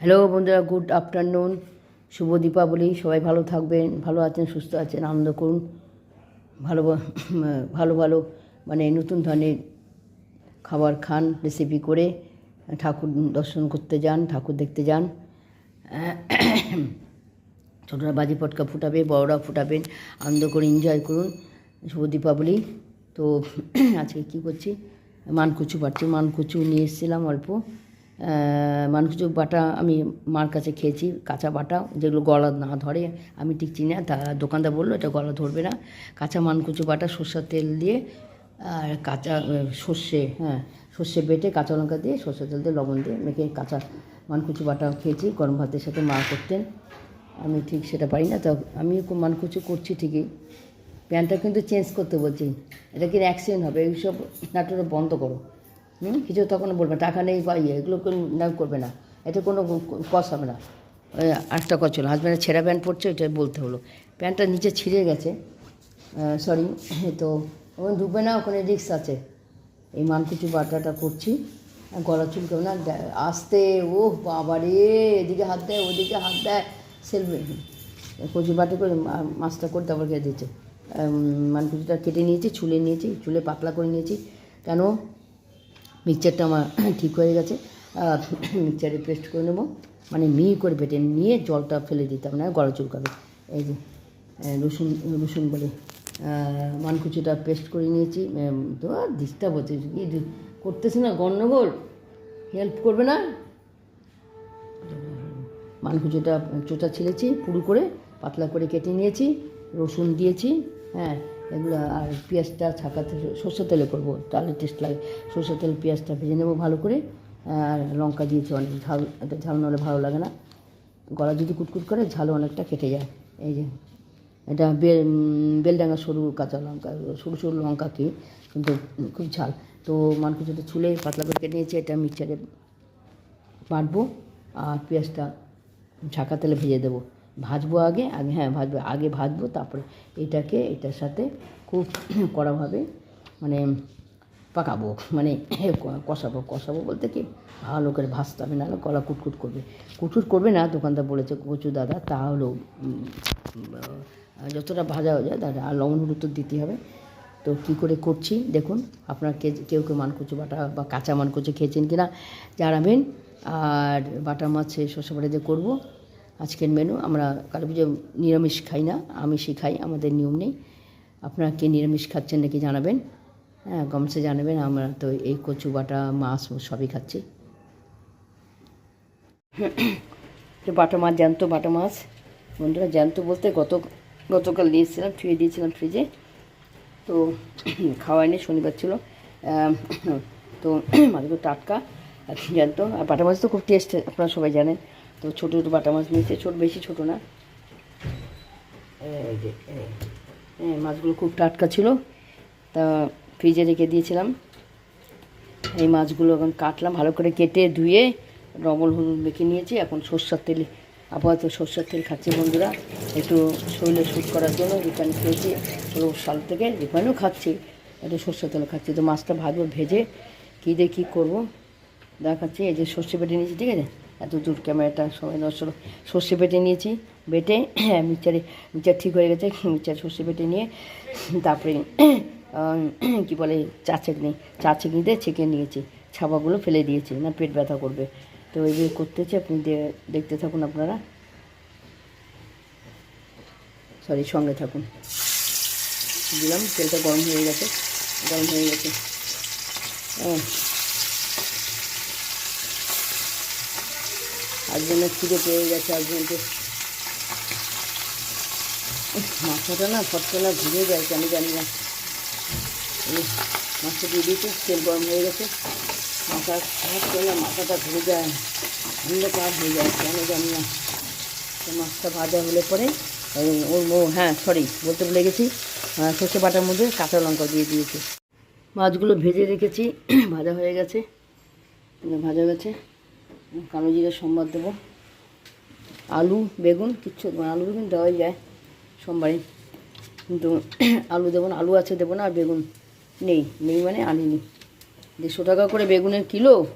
Hello বন্ধুরা good afternoon শুভ দীপাবলি। সবাই ভালো থাকবেন, ভালো আছেন, সুস্থ আছেন, আনন্দ করুন। ভালো ভালো ভালো মানে নতুন ধরনের খাবার খান রেসিপি করে ঠাকুর দর্শন করতে যান, ঠাকুর দেখতে যান। ছোটরা বাজি পটকা ফুটাবে, বড়রা ফুটাবেন, আনন্দ করে এনজয় করুন। শুভ দীপাবলি। তো আজকে কী করছি? মানকুচু বাটছি মানকুচু নিয়ে এসেছিলাম অল্প। আহ, বাটা আমি মার কাছে খেয়েছি কাঁচা বাটা যেগুলো গলা না ধরে আমি ঠিক চিনি না তা দোকানদার বলল এটা গলা ধরবে না। কাঁচা মানকুচু বাটা সর্ষের তেল দিয়ে আর কাঁচা সর্ষে হ্যাঁ সর্ষে বেটে কাঁচা লঙ্কা দিয়ে সর্ষের তেল দিয়ে লবণ দিয়ে মেখে কাঁচা মানকুচু বাটা খেয়েছি গরম ভাতের সাথে মা করতেন। আমি ঠিক সেটা পারি না তো আমি মানকুচু করছি ঠিকই। প্যান্টটা কিন্তু চেঞ্জ করতে বলছি। এটা কিন্তু অ্যাক্সিডেন্ট হবে? এইসব নাটকটা বন্ধ করো। কিছু তখন বলবে টাকা নেই বা ইয়ে এগুলো না করবে না। এতে কোনো কস হবে না। আটটা কচ ছিল হাজব্যান্ডের ছেঁড়া প্যান্ট পরছে এটা বলতে হলো। প্যান্টটা নিচে ছিঁড়ে গেছে। সরি তো ওখানে ঢুকবে না, ওখানে রিক্স আছে। এই মানকুচু বাটাটা করছি গলা চুলকেও না আস্তে ও বাবারে, এদিকে হাত দেয়, ওদিকে হাত দেয়। সেলবে কচু বাটি করে মাছটা করে তারপর খেয়ে দিচ্ছে। মানকুচিটা কেটে নিয়েছি চুলে নিয়েছি, চুলে পাতলা করে নিয়েছি। কেন? মিক্সচারটা আমার ঠিক হয়ে গেছে। মিক্সচারে পেস্ট করে নেব। মানে মিহি করে বেটে নিয়ে জলটা ফেলে দিতাম না গলা চুলকাবে। এই যে রসুন রসুন বলে মানকুচিটা পেস্ট করে নিয়েছি। তো আর ডিস্টার্ব হচ্ছে। কি করতেছে না গণ্ডগোল হেল্প করবে না? মানকুচিটা চোচা ছিলেছি পুরু করে, পাতলা করে কেটে নিয়েছি, রসুন দিয়েছি হ্যাঁ। এগুলো আর পেঁয়াজটা ছাকাতে সর্ষের তেলে করব তাহলে টেস্ট লাগে। সর্ষে তেল, পেঁয়াজটা ভেজে নেব ভালো করে, আর লঙ্কা দিয়েছি অনেক, ঝাল এটা ঝাল নাহলে ভালো লাগে না। গলা যদি কুটকুট করে, ঝালও অনেকটা কেটে যায়। এই যে, এটা বেল বেলডাঙ্গা সরু কাঁচা লঙ্কা, সরু সরু লঙ্কা কি, কিন্তু খুব ঝাল। তো মানকুচিটা ছুলে পাতলা করে কেটে নিয়েছি, এটা মিক্সারে বাটবো, আর পেঁয়াজটা ঝাঁকা তেলে ভেজে দেবো। ভাজবো আগে আগে হ্যাঁ ভাজবো, আগে ভাজবো, তারপরে এটাকে, এটার সাথে খুব কড়াভাবে মানে পাকাবো মানে কষাবো কষাবো বলতে কি, ভালো করে ভাজতে হবে, নাহলে গলা কুটকুট করবে। কুটকুট করবে না, দোকানদার বলেছে, কচু দাদা তাহলেও যতটা ভাজা হয়ে যায় দাদা আর লবণ হলুদ তো দিতে হবে। তো কী করে করছি, দেখুন, আপনার কেউ কেউ মানকুচু বাটা বা কাঁচা মানকুচু খেয়েছেন কি না জানাবেন আর বাটা মাছে শসা বাটা দিয়ে করব আজকের মেনু আমরা কালী পুজো নিরামিষ খাই না, আমিষই খাই, আমাদের নিয়ম নেই। আপনারা কে নিরামিষ খাচ্ছেন নাকি জানাবেন। হ্যাঁ কমসে জানাবেন, আমরা তো এই কচু, বাটা, মাছ সবই খাচ্ছি। তো বাটা মাছ, জ্যান্ত বাটা মাছ। বন্ধুরা, জ্যান্ত বলতে গত, গতকাল নিয়েছিলাম, ফ্রিজে দিয়েছিলাম ফ্রিজে। তো খাওয়ায়নি শনিবার ছিল। তো মাছগুলো টাটকা জ্যান্ত। আর বাটা মাছ তো খুব টেস্ট, আপনারা সবাই জানেন। তো ছোটো ছোটো বাটা মাছ নিয়েছে, ছোট, বেশি ছোটো না। হ্যাঁ মাছগুলো খুব টাটকা ছিল, তা ফ্রিজে রেখে দিয়েছিলাম। এই মাছগুলো এখন কাটলাম, ভালো করে কেটে ধুয়ে লবণ হলুদ মেখে নিয়েছি। এখন সর্ষের তেল, আপাতত সর্ষের তেল খাচ্ছি বন্ধুরা। একটু শরীরে শ্যুট করার জন্য রিফাইন খেয়েছি সাল থেকে রিফাইনও খাচ্ছি। একটু সর্ষের তেল খাচ্ছি। তো মাছটা ভাজবো, ভেজে কী দিয়ে কী করব? দেখাচ্ছি, এই যে সর্ষে বেটে নিয়েছি, ঠিক আছে? এত দূর ক্যামেরাটা সবাই নষ্ট। সর্ষে বেটে নিয়েছি, বেটে মিক্সারে, মিক্সার ঠিক হয়ে গেছে, মিক্সার সর্ষে বেটে নিয়ে তারপরে কি বলে, চা চেকনি চা চেকনিতে ছেঁকে নিয়েছি। ছাপাগুলো ফেলে দিয়েছি, না পেট ব্যথা করবে। তো এইগুলো করতেছি, আপনি দেখতে থাকুন আপনারা। সরি, সঙ্গে থাকুন। দিলাম, তেলটা গরম হয়ে গেছে, গরম হয়ে গেছে। হ্যাঁ হাজবেন্ডের খিদে পেয়ে গেছে হাজবেন্ডে মাথাটা না ফটকে না ঘুরে যায়, কেন জানি না। মাছটা দিয়ে দিয়েছি, তেল গরম হয়ে গেছে। মাথা মাথাটা ঘুরে যায়, অন্ধকার হয়ে যায়, কেন জানি না। মাছটা ভাজা হলে পরে ওর ও হ্যাঁ সরি বলতে ভুলে গেছি। সর্ষে বাটার মধ্যে কাঁচা লঙ্কা দিয়ে দিয়েছি। মাছগুলো ভেজে রেখেছি, ভাজা হয়ে গেছে। ভাজা গেছে কালো জিরে সম্বাদ দেবো। আলু, বেগুন, কিচ্ছু আলু, বেগুন দেওয়াই যায় সোমবারে। কিন্তু আলু দেবো না, আলু আছে দেবো না, আর বেগুন নেই। নেই মানে আনিনি। দেড়শো টাকা করে বেগুনের কিলো,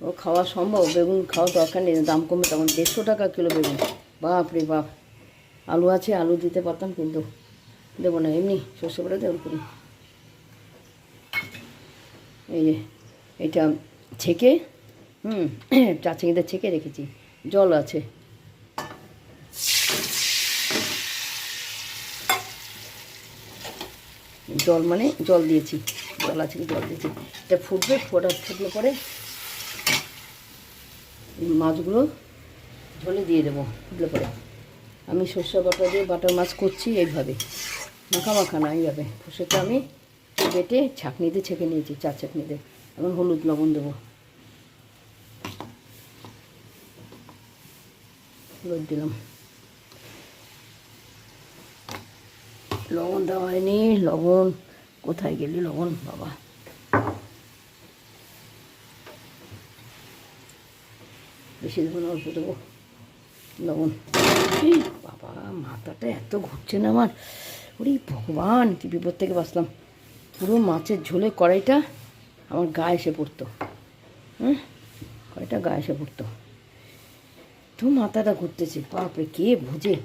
ও খাওয়া সম্ভব, বেগুন খাওয়া দরকার নেই, দাম কমে তখন। দেড়শো টাকা কিলো বেগুন। বাপ রে বাপ। আলু আছে, আলু দিতে পারতাম, কিন্তু দেবো না। এমনি সর্ষে বাটা দেবো করি। এই যে, এটা ছেঁকে হুম। চা ছেঁকে রেখেছি। জল আছে। জল মানে জল দিয়েছি। জল আছে কি? জল দিয়েছি। এটা ফুটবে, ফোটা ফুটলে পরে মাছগুলো ঝোলে দিয়ে দেবো, ফুটলে পরে। আমি সর্ষে বাটা দিয়ে বাটার মাছ করছি এইভাবে। মাখা মাখা না এইভাবে। সেটা আমি বেটে ছাঁকনিতে ছেঁকে নিয়েছি চা ছাঁকনিতে। এখন হলুদ লবণ দেবো। হলুদ দিলাম। লবণ দেওয়া হয়নি, লবণ, কোথায় গেলি লবণ বাবা? বেশি দেবো না, অল্প দেবো। লবণ। বাবা, মাথাটা এত ঘুরছে না আমার। ওরে ভগবান, কি বিপদ থেকে বাঁচলাম। পুরো মাছের ঝোলে কড়াইটা আমার গায়ে এসে পড়তো। হ্যাঁ কড়াইটা গায়ে এসে পড়তো। মাথাটা ঘুরতেছে, বাপরে, কে বুঝে?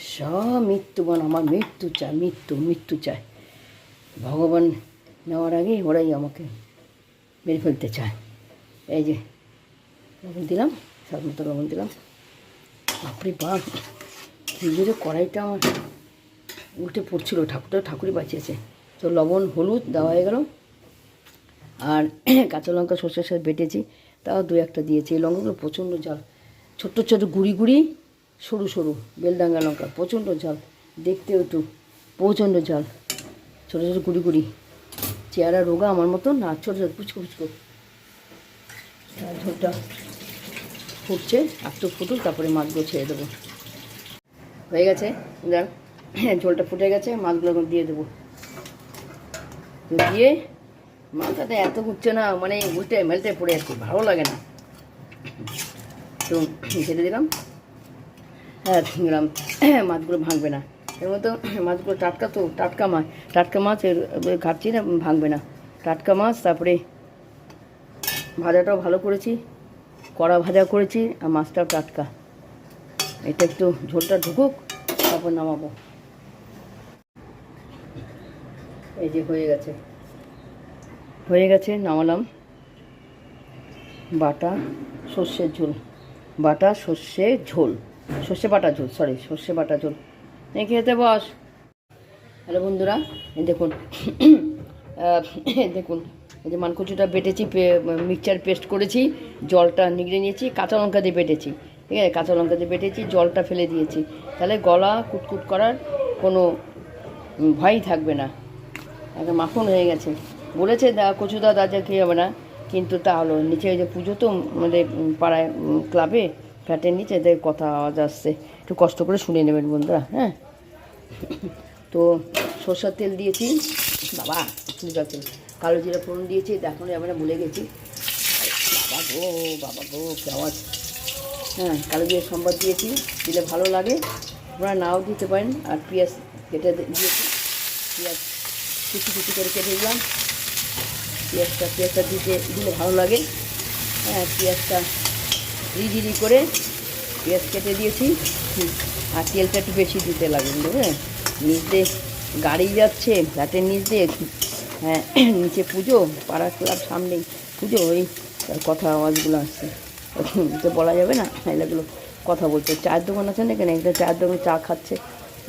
সব মৃত্যুবান আমার মৃত্যু চায় মৃত্যু মৃত্যু চায় ভগবান নেওয়ার আগে ওরাই আমাকে মেরে ফেলতে চায়। এই যে, লবণ দিলাম, স্বাদ মতো লবণ দিলাম। বাপরে বাপ, কী জোরে কড়াইটা আমার উল্টে পড়ছিল, ঠাকুরটা ঠাকুরই বাঁচিয়েছে। তো লবণ, হলুদ দেওয়া হয়ে গেল। আর কাঁচা লঙ্কা সর্ষের সাথে বেটেছি, তাও দু একটা দিয়েছি। এই লঙ্কাগুলো প্রচণ্ড জাল ছোট্ট ছোট গুড়ি গুড়ি, সরু সরু, বেলডাঙ্গা লঙ্কা, প্রচণ্ড ঝাল, দেখতেও একটু প্রচণ্ড ঝাল, ছোটো ছোটো গুড়ি গুড়ি, চেহারা রোগা আমার মতো না ছোটো ছোটো পুচকো পুচকো। ঝোলটা ফুটছে, একটু ফুটুক, তারপরে মাছগুলো ছেড়ে দেবো। হয়ে গেছে? দেখ, ঝোলটা ফুটে গেছে, মাছগুলো এখন দিয়ে দেবো। তো দিয়ে মাথাটা এত ঘুরছে না মানে উল্টে মেলটে পড়ে যাচ্ছে, ভালো লাগে না। তো খেতে দিলাম। হ্যাঁ দিলাম। মাছগুলো ভাঙবে না। এর মতো মাছগুলো টাটকা তো, টাটকা মাছ টাটকা মাছ ঘাটছি না, ভাঙবে না। টাটকা মাছ, তারপরে ভাজাটাও ভালো করেছি, কড়া ভাজা করেছি, আর মাছটাও টাটকা। এটা একটু ঝোলটা ঢুকুক, তারপর নামাবো। এই যে হয়ে গেছে। হয়ে গেছে, নামালাম। বাটা, সর্ষের ঝোল। বাটা, সর্ষে, ঝোল। সর্ষে বাটা ঝোল সরি সর্ষে বাটা ঝোল। খেতে বস? হ্যালো বন্ধুরা দেখুন দেখুন, এই যে মানকুচিটা বেটেছি মিক্সচার পেস্ট করেছি, জলটা নিগড়ে নিয়েছি, কাঁচা লঙ্কা দিয়ে বেটেছি, ঠিক আছে? কাঁচা লঙ্কা দিয়ে বেটেছি, জলটা ফেলে দিয়েছি। তাহলে গলা কুটকুট করার কোনো ভয়ই থাকবে না। একটা মাখন হয়ে গেছে। বলেছে দা, কচু দাদা যা হবে না। কিন্তু তা হলো, নিচে ওই যে পুজো তো আমাদের পাড়ায় ক্লাবে ফ্ল্যাটের নিচে এদের কথা আওয়াজ আসছে। একটু কষ্ট করে শুনে নেবেন বন্ধুরা হ্যাঁ? তো সর্ষার তেল দিয়েছি। বাবা ফুল তেল। কালো জিরা ফোড়ন দিয়েছি দেখানো না ভুলে গেছি। বাবা গো বাবা গো আওয়াজ। হ্যাঁ কালো জিরা সম্বাদ দিয়েছি, দিলে ভালো লাগে। আপনারা নাও দিতে পারেন, আর পেঁয়াজ কেটে দিয়েছি। পেঁয়াজ কুচি কুচি করে কেটে দিলাম। পেঁয়াজটা পেঁয়াজটা দিতে দিলে ভালো লাগে। হ্যাঁ পেঁয়াজটা রিঝিরি করে পেঁয়াজ কেটে দিয়েছি। আর তেলটা একটু বেশি দিতে লাগে বুঝলেন নিচ দিয়ে গাড়ি যাচ্ছে, ফ্ল্যাটের নিচ দিয়ে। হ্যাঁ নিচে পুজো পাড়া ক্লাব সামনেই পুজো ওই কথা আওয়াজগুলো আসছে। তো বলা যাবে না এগুলো কথা বলছে। চায়ের দোকান আছে না এখানে? একটা চায়ের দোকানে চা খাচ্ছে,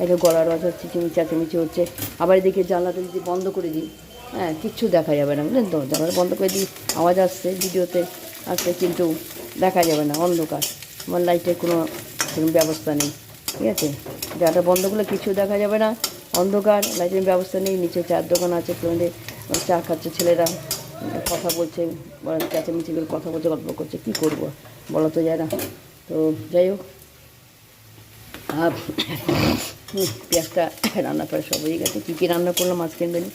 একটা গলার আওয়াজ হচ্ছে চিমি চেঁচামেচি হচ্ছে। আবার এদিকে জানলাটা যদি বন্ধ করে দিই হ্যাঁ কিচ্ছু দেখা যাবে না, বুঝলেন তো? জানলাটা বন্ধ করে দিই, আওয়াজ আসছে ভিডিওতে, আসছে কিন্তু দেখা যাবে না, অন্ধকার, আমার লাইটের কোনো কোনো ব্যবস্থা নেই, ঠিক আছে? জানলাটা বন্ধ করলে কিছু দেখা যাবে না, অন্ধকার লাইটের ব্যবস্থা নেই, নিচে চার দোকান আছে ফ্রেন্ডে চা খাচ্ছে ছেলেরা, কথা বলছে চেঁচামেচি করে কথা বলছে, গল্প করছে, কী করব? বলা তো যায় না। তো যাই হোক আর পেঁয়াজটা রান্না প্রায় সব হয়ে গেছে। কী কী রান্না করলাম আজকের মেনু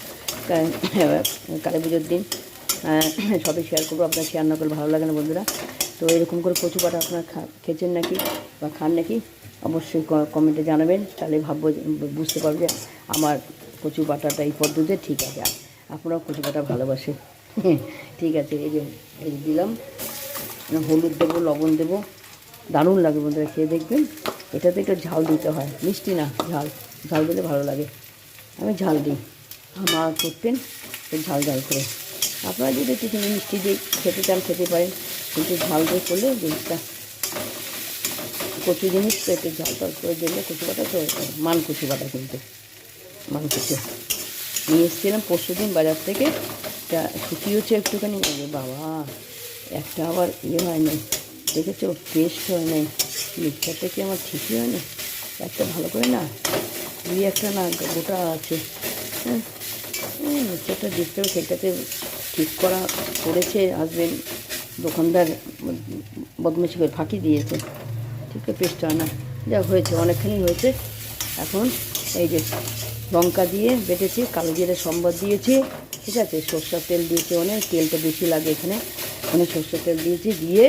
কালী পুজোর দিন সবই শেয়ার করব। আপনার শেয়ার না করলে ভালো লাগে না বন্ধুরা। তো এরকম করে কচু পাটা আপনার খেয়েছেন নাকি বা খান নাকি? অবশ্যই কমেন্টে জানাবেন। তাহলে ভাববো বুঝতে পারব যে আমার কচু বাটাটা এই পদ্ধতিতে ঠিক আছে। আপনারাও কচু বাটা ভালোবাসে। ঠিক আছে, এই যে, এই দিলাম। হলুদ দেবো, লবণ দেবো। দারুণ লাগে বন্ধুরা, খেয়ে দেখবেন। এটাতে একটু ঝাল দিতে হয়। মিষ্টি না, ঝাল। ঝাল দিলে ভালো লাগে। আমি ঝাল দিই। আমার করতেন ঝাল ঝাল করে। আপনারা যদি একটু মিষ্টি দিয়ে খেতে চান, খেতে পারেন। কিন্তু ঝাল দিয়ে করলে জিনিসটা, কচু জিনিস তো একটু ঝাল টাল করে দিলে কচু বাটা তো মান কচু বাটা কিন্তু। মান কচু। নিয়ে এসেছিলাম পরশু দিন বাজার থেকে। তা শুকিয়েছে একটুখানি। বাবা, একটা আবার ইয়ে হয় নাই দেখেছ? পেস্ট হয় নাই। মিক্সারটা কি আমার ঠিকই হয় না একটা ভালো করে না, দুই একটা না, গোটা আছে। হ্যাঁ মিক্সারটা দেখতে হবে, সেটাতে ঠিক করা করেছে আসবেন দোকানদার বদমাশি করে ফাঁকি দিয়েছে। ঠিক পেস্ট হয় না। যা হয়েছে, অনেকখানি হয়েছে। এখন এই যে লঙ্কা দিয়ে বেটেছি, কালো জিরে সম্বাদ দিয়েছি। ঠিক আছে, সর্ষার তেল দিয়েছি অনেক, তেলটা বেশি লাগে এখানে। অনেক সর্ষের তেল দিয়েছি, দিয়ে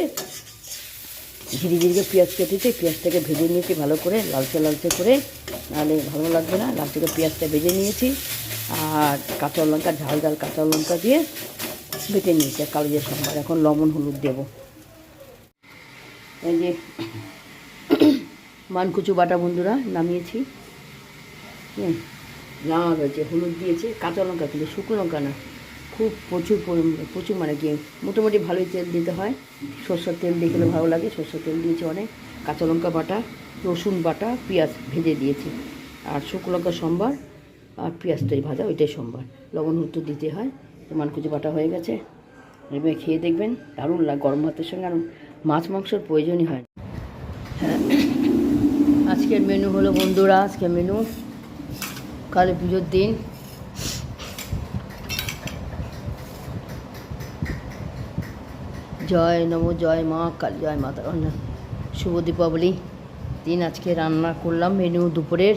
ধীরে ধীরে পেঁয়াজ কেটেছি, পেঁয়াজটাকে ভেজে নিয়েছি ভালো করে, লালচে লালচে করে। নাহলে ভালো লাগবে না লালচে করে পেঁয়াজটা ভেজে নিয়েছি। আর কাঁচা লঙ্কা, ঝাল ঝাল কাঁচা লঙ্কা দিয়ে বেটে নিয়েছি, আর কালো জিরে সম্বাদ এখন লবণ, হলুদ দেবো। এই যে মানকুচু বাটা বন্ধুরা নামিয়েছি। হুম নামা রয়েছে হলুদ দিয়েছে, কাঁচা লঙ্কা কিন্তু শুকনো লঙ্কা না। খুব প্রচুর পরিমাণে প্রচুর মানে কি, মোটামুটি ভালোই তেল দিতে হয়। সর্ষের তেল দিয়ে ভালো লাগে, সর্ষের তেল দিয়েছি অনেক। কাঁচা লঙ্কা বাটা, রসুন বাটা, পেঁয়াজ ভেজে দিয়েছি। আর শুকনো লঙ্কা সম্বার আর পেঁয়াজটাই ভাজা, ওইটাই সম্বার। লবণ হলুদ দিতে হয় মানকুচু বাটা হয়ে গেছে। এবার খেয়ে দেখবেন, দারুণ লাগে গরম ভাতের সঙ্গে আর মাছ মাংসর প্রয়োজনই হয়। হ্যাঁ আজকের মেনু হলো বন্ধুরা, আজকের মেনু কালী পুজোর দিন। জয় নম, জয় মা, কালী, জয় মাতা শুভ দীপাবলি। দিন আজকে রান্না করলাম, মেনু দুপুরের।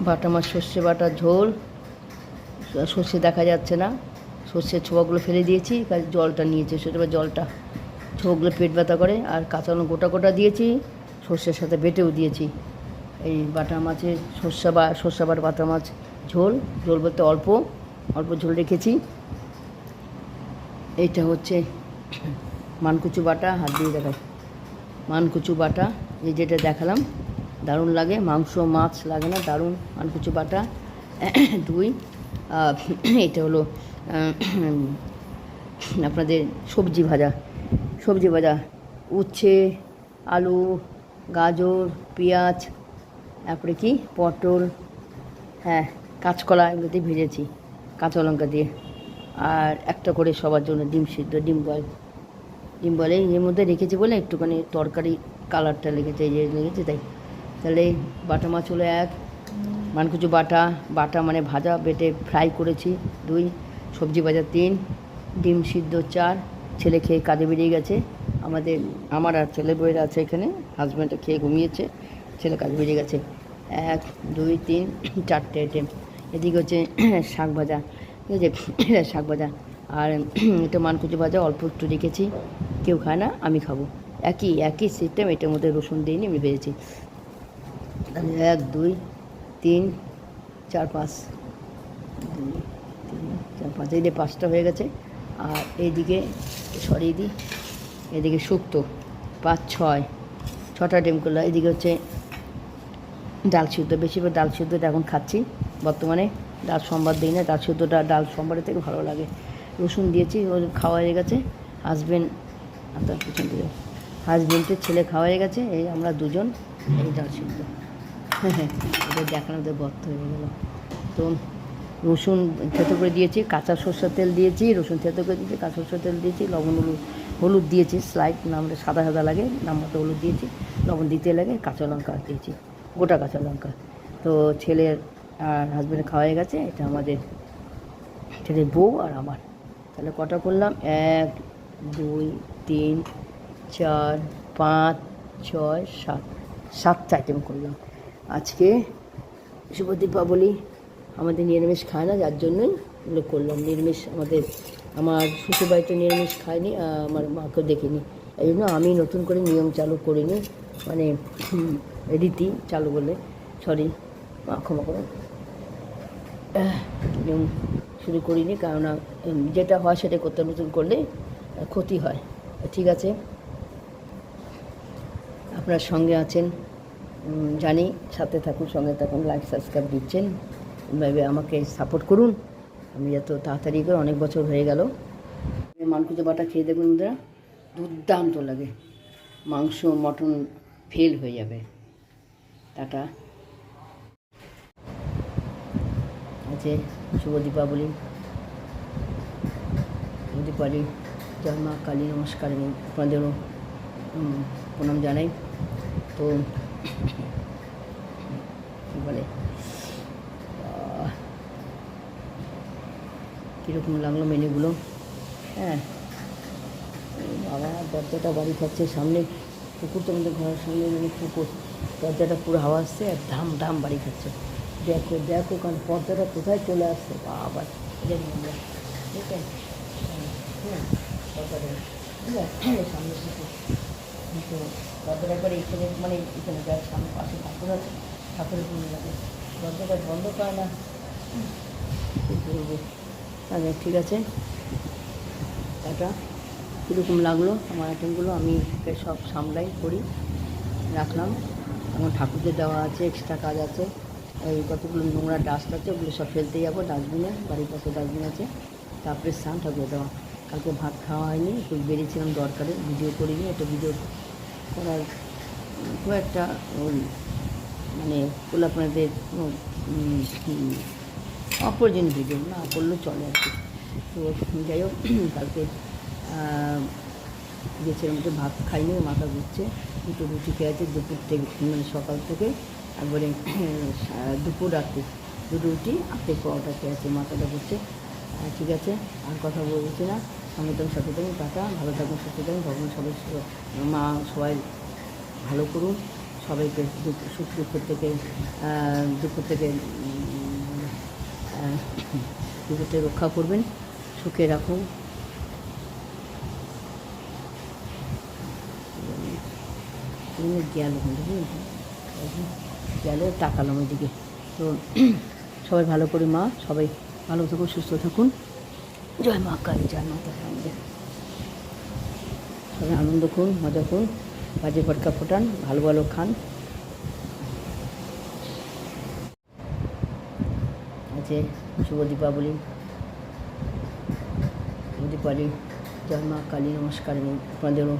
বাটা মাছ, সর্ষে বাটা, ঝোল। সর্ষে দেখা যাচ্ছে না। সর্ষের ছোয়াগুলো ফেলে দিয়েছি জলটা নিয়েছি। সেটা জলটা, ছোয়াগুলো পেট ব্যথা করে, আর কাঁচা গোটা গোটা দিয়েছি, সর্ষের সাথে বেটেও দিয়েছি। এই বাটা মাছের সর্ষা বা, সর্ষা বাটা বাটা মাছ, ঝোল। ঝোল বলতে অল্প অল্প ঝোল রেখেছি। এইটা হচ্ছে মানকুচু বাটা, হাত দিয়ে দেখাই। মানকুচু বাটা, এই যেটা দেখালাম, দারুণ লাগে, মাংস, মাছ লাগে না, দারুণ মানকুচু বাটা। দুই এটা হলো আপনাদের সবজি ভাজা। সবজি ভাজা, উচ্ছে, আলু, গাজর, পেঁয়াজ, তারপরে কি? পটল হ্যাঁ কাঁচকলা এগুলো দিয়ে ভেজেছি, কাঁচা লঙ্কা দিয়ে। আর একটা করে সবার জন্য ডিম সিদ্ধ, ডিম বল। ডিম বলে এর মধ্যে রেখেছি বলে একটুখানি তরকারি কালারটা লেগেছে, এই যে লেগেছে তাই। তাহলে বাটা মাছ হলো এক মানকুচু বাটা বাটা মানে ভাজা, বেটে ফ্রাই করেছি, দুই, সবজি ভাজা তিন, ডিম সিদ্ধ চার, ছেলে খেয়ে কাজে বেরিয়ে গেছে। আমাদের, আমার আর ছেলে বইয়ের আছে এখানে হাজব্যান্ডটা খেয়ে ঘুমিয়েছে, ছেলে কাজে বেরিয়ে গেছে। এক, দুই, তিন, চারটে আইটেম। এদিকে হচ্ছে শাক ভাজা। ঠিক আছে শাক ভাজা। আর এটা মানকুচি ভাজা, অল্প একটু রেখেছি। কেউ খায় না, আমি খাব। একই একই সিস্টেম এটার মধ্যে রসুন দিয়ে দিইনি আমি ভেজেছি। এক, দুই, তিন, চার, পাঁচ। চার, পাঁচ। এই পাঁচটা হয়ে গেছে। আর এইদিকে সরিয়ে দিই। এদিকে শুক্তো, পাঁচ, ছয়, ছটা ডিম করল এদিকে হচ্ছে ডাল সিদ্ধ। বেশিরভাগ ডাল সিদ্ধটা এখন খাচ্ছি বর্তমানে। ডাল সম্বার দিই না, ডাল সিদ্ধটা ডাল সম্বারের থেকে ভালো লাগে। রসুন দিয়েছি, ও খাওয়া হয়ে গেছে। হাজবেন্ড আপনার পিছন দিকে। হাজবেন্ডের ছেলে খাওয়া হয়ে গেছে, এই আমরা দুজন, এই ডাল সিদ্ধ। হ্যাঁ এটা দেখানোতে বদ্ধ হয়ে গেল। তো রসুন থেতো করে দিয়েছি, কাঁচা সর্ষের তেল দিয়েছি, রসুন থেতো করে দিয়েছি, কাঁচা সর্ষের তেল দিয়েছি, লবণ, হলুদ হলুদ দিয়েছি স্লাইড নামটা সাদা সাদা লাগে, নাম মতো হলুদ দিয়েছি, লবণ দিতে লাগে, কাঁচা লঙ্কা দিয়েছি, গোটা কাঁচা লঙ্কা। তো ছেলের আর হাজব্যান্ডের খাওয়া হয়ে গেছে, এটা আমাদের ছেলের বউ আর আমার। তাহলে কটা করলাম? এক, দুই, তিন, চার, পাঁচ, ছয়, সাত। সাতটা আইটেম করলাম। আজকে শুভ দীপাবলি। আমাদের নিরামিষ খায় না, যার জন্যই এগুলো করলাম। নিরামিষ আমাদের, আমার শ্বশুরবাড়িতে নিরামিষ খায়নি আমার মাকেও দেখিনি। এই জন্য আমি নতুন করে নিয়ম চালু করিনি। মানে রীতি চালু করলে সরি মা ক্ষমা করুন শুরু করিনি উম, যেটা হয় সেটা করতে নতুন করলে ক্ষতি হয়। ঠিক আছে? আপনার সঙ্গে আছেন জানি সাথে থাকুন সঙ্গে থাকুন লাইক সাবস্ক্রাইব দিচ্ছেন এভাবে আমাকে সাপোর্ট করুন। আমি যত তাড়াতাড়ি করে অনেক বছর হয়ে গেল। মানকুচো বাটা খেয়ে দেখুন বন্ধুরা দুর্দান্ত লাগে। মাংস মটন ফেল হয়ে যাবে। টাটা। আছে শুভ দীপাবলি। দীপাবলি। জয় মা কালী, নমস্কার, আমি আপনাদেরও প্রণাম জানাই। তো বলে? কীরকম লাগল মেনুগুলো? হ্যাঁ। বাবা, দরজাটা বাড়ি খাচ্ছে সামনে। পুকুর তো আমাদের ঘরের সামনে মানে পুকুর। দরজাটা পুরো হাওয়া আসছে, আর ধাম ধাম বাড়ি খাচ্ছে দেখো দেখো কারণ পর্দাটা কোথায় চলে আসছে? বাবা হ্যাঁ পর্দাটা সামনে পুকুর কিন্তু এখানে মানে এখানে সামনে ঠাকুর আছে, ঠাকুরের দরজাটা বন্ধ না। আচ্ছা ঠিক আছে। টাটা। কীরকম লাগল আমার আইটেমগুলো? আমি সব সামলাই করি, রাখলাম। আমার ঠাকুরদের দেওয়া আছে, এক্সট্রা কাজ আছে। এই কতগুলো নোংরা ডাস্ট আছে ওগুলো সব ফেলতে যাব ডাস্টবিনে বাড়ির পাশে ডাস্টবিন আছে। তারপরে স্নান ঠাকুর দেওয়া। কালকে ভাত খাওয়া হয়নি একটু বেরিয়েছিলাম দরকারে ভিডিও করিনি একটা ভিডিও করার খুব একটা ওই মানে উম, অপ্রয়োজনীয় ভিডিও না করলেও চলে আর কি। তো যাই হোক কালকে গেছিলাম একটু ভাত খাইনি মাথা ঘুরছে দুটো রুটি খেয়েছে দুপুর থেকে মানে সকাল থেকে। একবারে আহ, দুপুর রাত্রে দুটো রুটি আটে পরোটা খেয়েছে মাথাটা আহ, ঠিক আছে আর কথা বলছি না। সাথে থাকুন টাটা ভালো থাকুন সচেতন ভগবান সবাই মা সবাই ভালো করুন সবাইকে সুখ দুঃখের থেকে দুঃখ থেকে উম, থেকে রক্ষা করবেন সুখে রাখুন। গেল গেল, তাকালাম ওইদিকে। তো সবাই ভালো করে মা, সবাই ভালো থাকুন, সুস্থ থাকুন। জয় মা কালী, জয় মাতা আমাদের সবাই আনন্দ করুন, মজা করুন, বাজে পটকা ফোটান, ভালো ভালো খান। আছে শুভ দীপাবলি। দীপাবলি। জয় মা কালী, নমস্কার আমি আপনাদেরও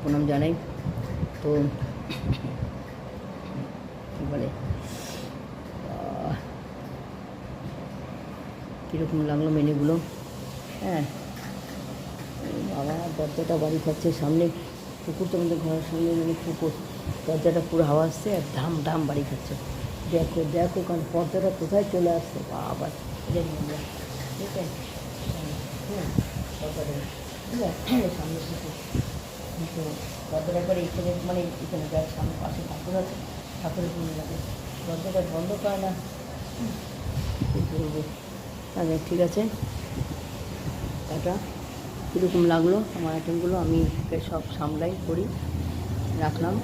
প্রণাম জানাই। তো কী বলে আহ, কীরকম লাগল মেনুগুলো? হ্যাঁ। বাবা, দরজাটা বাড়ি খাচ্ছে সামনে। পুকুর তো আমাদের ঘরের সামনে মানে পুকুর। দরজাটা পুরো হাওয়া আসছে, আর ধাম ধাম বাড়ি খাচ্ছে দেখো দেখো কারণ পর্দাটা কোথায় চলে আসছে, বাবা। ঠিক আছে হ্যাঁ সামনে এখানে মানে এখানে যার সামনে পাশে ঠাকুর আছে ঠাকুরের পুজো লাগে দরজাটা বন্ধ করে না কী বলব আচ্ছা ঠিক আছে। টাটা। কীরকম লাগল আমার আইটেমগুলো আমি সব সামলাই করি রাখলাম।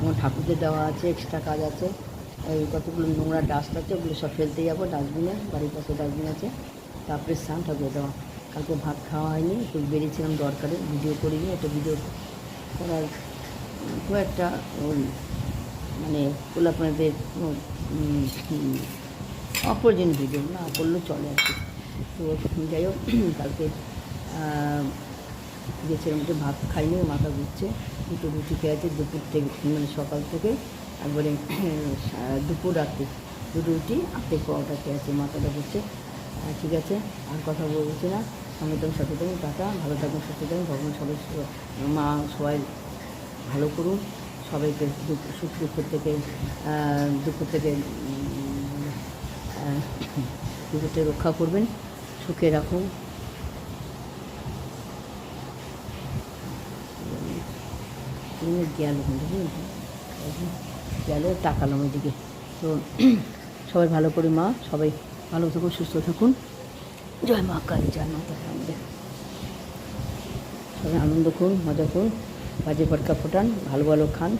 আমার ঠাকুরদের দেওয়া আছে এক্সট্রা কাজ আছে। এই কতগুলো নোংরা ডাস্ট আছে ওগুলো সব ফেলতে যাব ডাস্টবিনে বাড়ির পাশে ডাস্টবিন আছে। তারপরে স্নান ঠাকুর দেওয়া। কালকে ভাত খাওয়া হয়নি একটু বেরিয়েছিলাম দরকারে ভিডিও করিনি একটা ভিডিও করার খুব একটা ওই মানে উম, অপ্রয়োজনীয় ভিডিও, না, করলেও চলে আর কি। তো যাই হোক, কালকে গেছিলাম একটু ভাত খাইনি, মাথা ঘুরছে, দুটো রুটি খেয়েছে দুপুর থেকে মানে সকাল থেকে, একবারে দুপুর রাত্রে দুটো রুটি, আটে পরোটা খেয়েছে মাথাটা ঘুরছে। ঠিক আছে, আর কথা বলছি না। সঙ্গে তুমি সাথে থাকুন, টাটা, ভালো থাকুন, সুস্থ থাকুন, ভগবান সবাই মা সবাই ভালো করুন সবাইকে দুঃখ, সুখ দুঃখের থেকে দুঃখ থেকে আহ, বিপদে রক্ষা করবেন সুখে রাখুন। গেল গেল তাকালাম ওইদিকে। তো সবাই ভালো করে মা সবাই ভালো থাকুন সুস্থ থাকুন। জয় মা কালী জয় আমাদের সবাই আনন্দ করুন মজা করুন বাজে পটকা ফোটান ভালো ভালো খান।